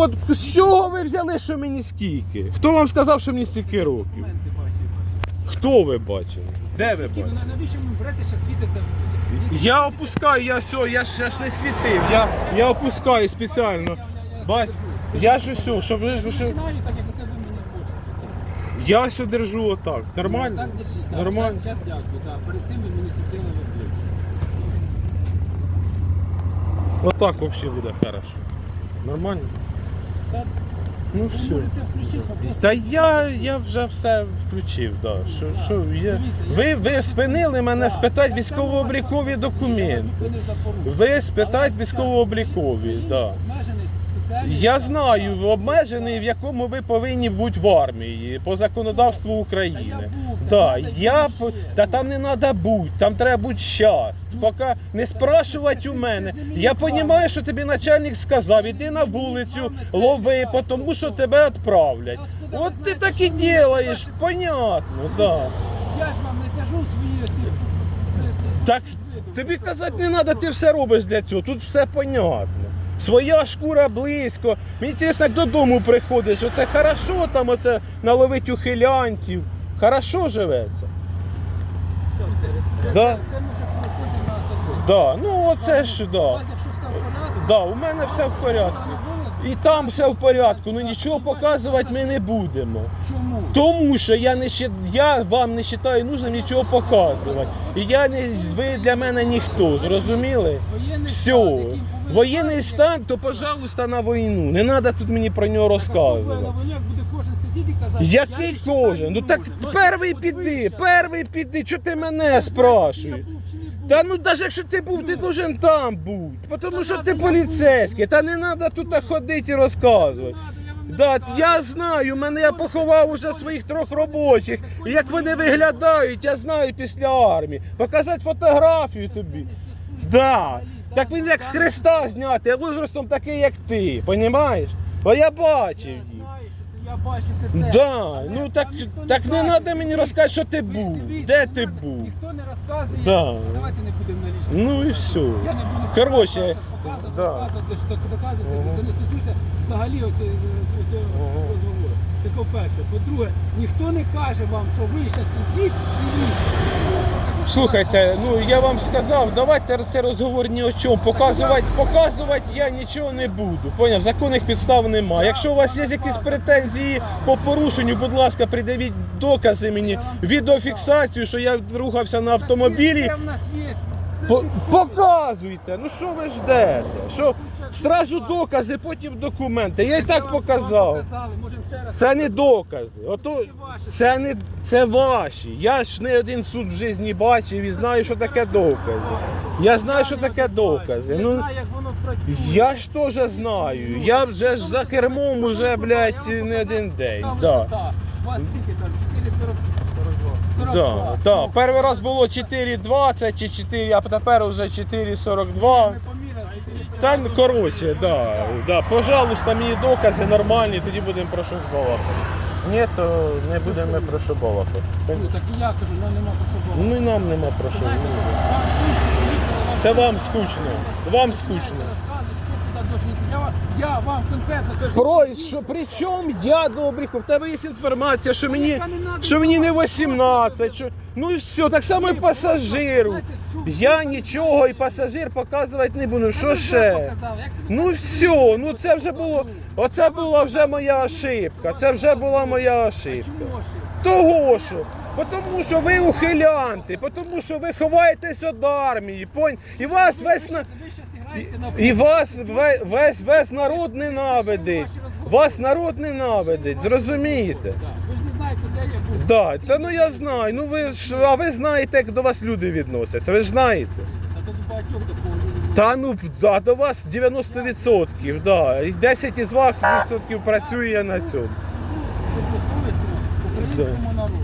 От з чого ви взяли, що мені скільки? Хто вам сказав, що мені стільки років? Хто ви бачили? Де ви бачили? ну, Навіщо ви берете, світите? Я опускаю, я все, я ж, я ж не світив, я, я опускаю спеціально. Бач, я ж усе, щоб ви ж що. Починаю так, як оце ви мені хочете. Я все держу отак. Нормально? Так держіть. так. Нормально. Зараз дякую. Так. Перед цим ви мені світили в обличчя. Отак взагалі буде хорошо. Нормально? Ну все. Та я, я вже все включив, да. Що, що, я... ви, ви спинили мене спитати військово-облікові документи. Ви спитати військово-облікові, да. Я знаю, обмежений, в якому ви повинні бути в армії по законодавству України. Да, я п- та там не треба бути, там треба бути щас. Поки не спрашувати у мене. Я розумію, що тобі начальник сказав, іди на вулицю, лови, тому що тебе відправлять. От ти так і робиш, понятно, да. Я ж вам не кажу свої оці. Так тобі казати не треба, ти все робиш для цього. Тут все понятно. Своя шкура близько. Мені цікаво, як додому приходиш. Оце хорошо там оце наловить ухилянтів. Хорошо живеться. Да. Може на. Да. Ну оце ж да. якщо все в порядку, Да, у мене все в порядку. І там все в порядку. Ну нічого показувати ми не будемо. Чому? Тому що я не щит- я вам не вважаю нужним нічого показувати. І я не ви для мене ніхто, зрозуміли? Воєнний Все. повинен Воєнний бути- стан, то пожалуйста на війну. Не треба тут мені про нього Так, а хто буде розказувати. На війні, як буде кожен сидіти і казати, Який не кожен? Ну так. Ну, перший от піди, щас- перший піди. Чого ти мене Я спрашуєш? був чи? Та ну навіть якщо ти був, ти Ну. должен там бути. Тому що ти поліцейський, та не треба тут ходити і розказувати. Да, я знаю, мене я поховав уже своїх трьох робочих. І як вони виглядають, я знаю після армії. Показати фотографію тобі. Да. Так він як з хреста знятий, а возрастом такий, як ти, понімаєш? Бо я бачив їх. Бачу це те. Да, ну Там так, ніхто так не треба мені розказати, що ти Ви був. дивіться, Де ти надо, був? Ніхто не розказує. Да. Давайте не будемо на. Ну і все. Я не буду Коротше, показувати, да. показувати, що доказувати, Мгм. це не стосується взагалі оце- цього- цього Мгм. розговору. Це по-перше. По-друге, ніхто не каже вам, що ви зараз ідіть і їдьте. Слухайте, ну я вам сказав, давайте це розговор ні о чому. Показувати, показувати я нічого не буду. Поняв, законних підстав немає. Якщо у вас є якісь претензії по порушенню, будь ласка, придавіть докази мені, відеофіксацію, що я рухався на автомобілі. По- Показуйте, ну що ви ждете? Що зразу докази, потім документи. Я і так показав. Це не докази. Ото це не це ваші. Я ж не один суд в житті бачив і знаю, що таке докази. Я знаю, що таке докази. Ну я ж теж знаю. Я вже ж за кермом уже, блядь, не один день. Да. У вас скільки там? 4,42. Да, да. Перший раз було 4,20 чи 4, а тепер вже 4,42. Не поміряв, 4,42. Та ну, коротше, да, да. Пожалуйста, мені докази нормальні, тоді будемо про щось балакати. Ні, то не будемо ми про що балакати. Ну так і я кажу, нам нема про що балакати. Ну і нам нема про що. Знаєте, вам скучно, Це вам скучно. Вам скучно. Я, вам- я вам конкретно кажу. Про що при чому я добріху? В тебе є інформація, що мені, не що мені не 18, що ну і все, так само і пасажиру. Я нічого і пасажир показувати не буду. Що ще? Ну все, ну це вже було. Оце була вже моя ошибка. Це вже була моя ошибка. Того що. Тому що ви ухилянти, тому що ви ховаєтесь від армії, понь? І вас весь на і вас ве- весь весь народ ненавидить. Вас народ ненавидить, зрозумієте? Да. Ви ж не знаєте, де я був. Да, та ну я знаю. Ну ви ж, а ви знаєте, як до вас люди відносяться. Ви ж знаєте. А то до багатьох такого не Та ну да, до вас 90%, да. І 10 із вас відсотків працює на цьому. українському народу.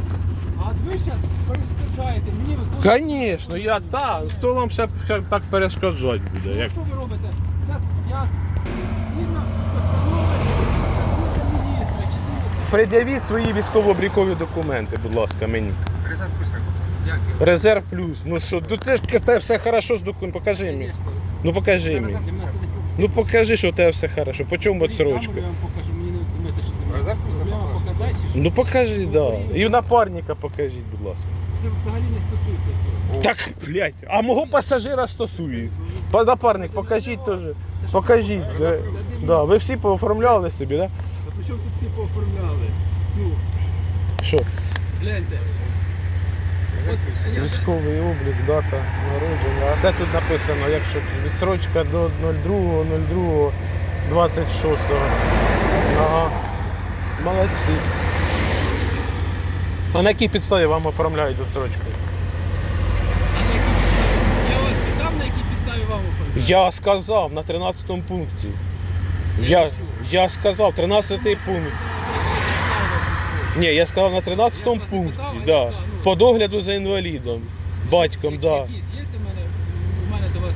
А от ви зараз перешкоджаєте мені виконувати. Звісно, я так. Хто вам ще, ще так перешкоджати буде? Ну, Як... Що ви робите? Зараз я згідно постанови Кабінету міністра, читаю. Пред'явіть свої військово-облікові документи, будь ласка, мені. Дякую. Резерв плюс. Ну що, ну ти ж те все хорошо з документом. Покажи мені. Ну покажи мені. Для мене це не Ну покажи, що у тебе все хорошо. По чому відсрочка? Я вам покажу, Ну покажи, да. І напарника покажіть, будь ласка. Це взагалі не стосується цього. Так, блядь, а мого пасажира стосується. Напарник, покажіть теж. Покажіть. Да, ви всі пооформляли собі, да? А при чому тут всі пооформляли? Ну, Що? гляньте. Військовий облік, дата народження. А де тут написано, якщо відсрочка до 02.02.26. Ага. Молодці. А на якій підставі вам оформляють відсрочку? А? Я вас питав, на якій підставі вам оформляли? Я сказав на 13 пункті. Я, я сказав, 13 пункт. Ні, я сказав на 13 пункті, да. По догляду за інвалідом. Батьком, да. Якісь є у мене, у мене до вас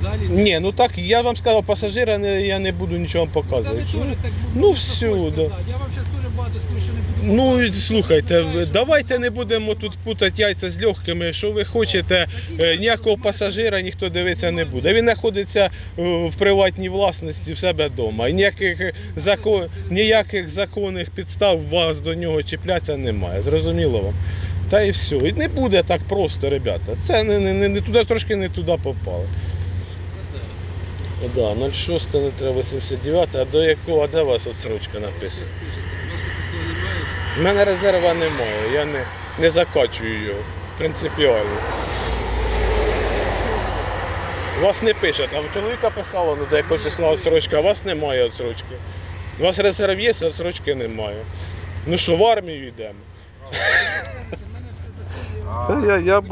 Взагалі Ні, ну так я вам сказав, пасажира не, я не буду нічого вам Та ви показувати. теж Ну, так ну, будете всю, також да. сказати. Я вам зараз дуже багато скажу, що не буду Ну і слухайте, Вважаю, що- давайте не будемо тут путати яйця з легкими. Що ви хочете, е, ніякого пасажира ніхто дивитися не буде. Він знаходиться е, в приватній власності в себе вдома. І ніяких е, закон, ніяких законних підстав вас до нього чіплятися немає. Зрозуміло вам? Та і все. І не буде так просто, ребята. Це не, не, не, не туди трошки не туди попали. Да, 06 не треба 79, а до якого, а де вас отсрочка написана? У мене резерва немає, я не, не закачую його. Принципіально. У вас не пише, там чоловіка писало, ну до якого числа отсрочка, а у вас немає отсрочки. У вас резерв є, а отсрочки немає. Ну що, в армію йдемо? Та я, я